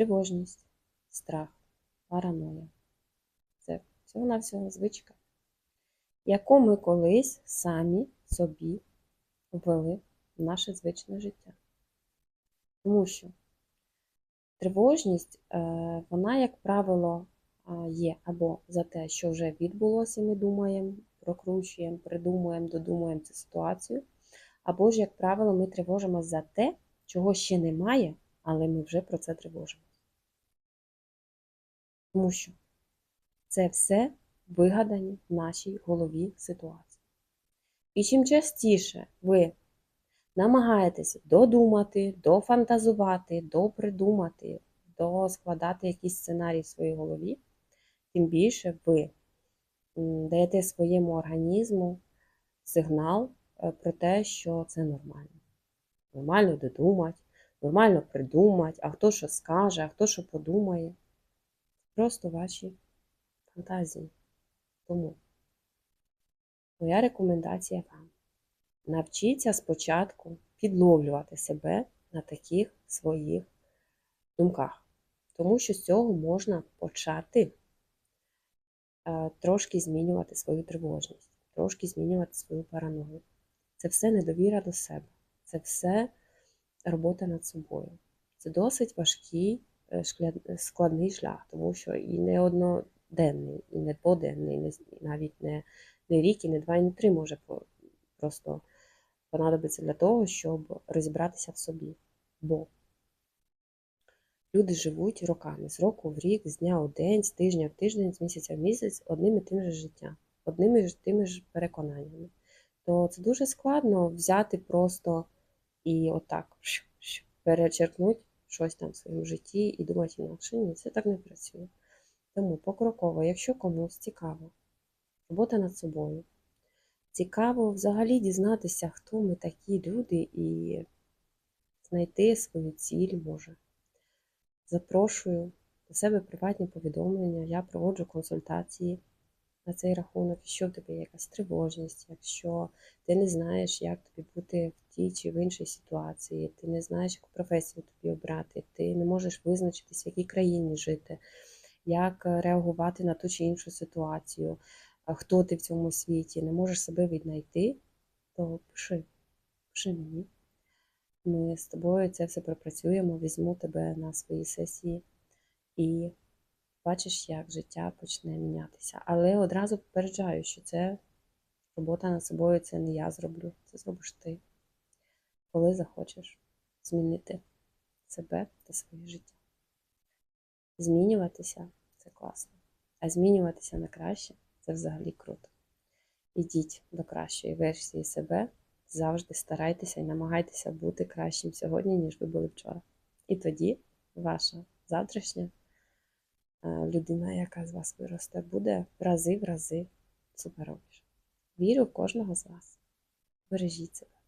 тривожність, страх, параноя. Це всього-навсього звичка, яку ми колись самі собі ввели в наше звичне життя. Тому що тривожність, е, вона, як правило, є або за те, що вже відбулося, ми думаємо, прокручуємо, придумуємо, додумуємо цю ситуацію, або ж, як правило, ми тривожимося за те, чого ще немає, але ми вже про це тривожимося. Тому що це все вигадані в нашій голові ситуації. І чим частіше ви намагаєтесь додумати, дофантазувати, допридумати, доскладати якийсь сценарій в своїй голові, тим більше ви даєте своєму організму сигнал е, про те, що це нормально. Нормально додумати, нормально придумати, а хто що скаже, а хто що подумає. Просто ваші фантазії. Тому моя рекомендація вам. Навчіться спочатку підловлювати себе на таких своїх думках, тому що з цього можна почати е, трошки змінювати свою тривожність, трошки змінювати свою параною. Це все недовіра до себе, це все робота над собою. Це досить важкий, складний шлях, тому що і не одноденний, і не дводенний, і і навіть не, не рік, і не два, і не три може просто понадобиться для того, щоб розібратися в собі. Бо люди живуть роками, з року в рік, з дня у день, з тижня в тиждень, з місяця в місяць одним і тим же життям, одними ж тими ж переконаннями. То це дуже складно взяти просто і отак перечеркнути щось там в своєму житті і думати інакше. Ні, це так не працює. Тому покроково, якщо комусь цікаво, робота над собою, цікаво взагалі дізнатися, хто ми такі люди, і знайти свою ціль може. Запрошую до себе приватні повідомлення, я проводжу консультації на цей рахунок, якщо в тебе є якась тривожність, якщо ти не знаєш, як тобі бути в тій чи в іншій ситуації, ти не знаєш, яку професію тобі обрати, ти не можеш визначитись, в якій країні жити, як е, реагувати на ту чи іншу ситуацію, хто ти в цьому світі, не можеш себе віднайти, то пиши, пиши мені. Ми з тобою це все пропрацюємо, візьму тебе на свої сесії і бачиш, як життя почне мінятися. Але одразу попереджаю, що це робота над собою, це не я зроблю, це зробиш ти, коли захочеш змінити себе та своє життя. Змінюватися це класно, а змінюватися на краще це взагалі круто. Ідіть до кращої версії себе, завжди старайтеся і намагайтеся бути кращим сьогодні, ніж ви були вчора. І тоді ваша завтрашня людина, яка з вас виросте, буде в рази в рази суперовіша. Вірю в кожного з вас. Бережіть себе.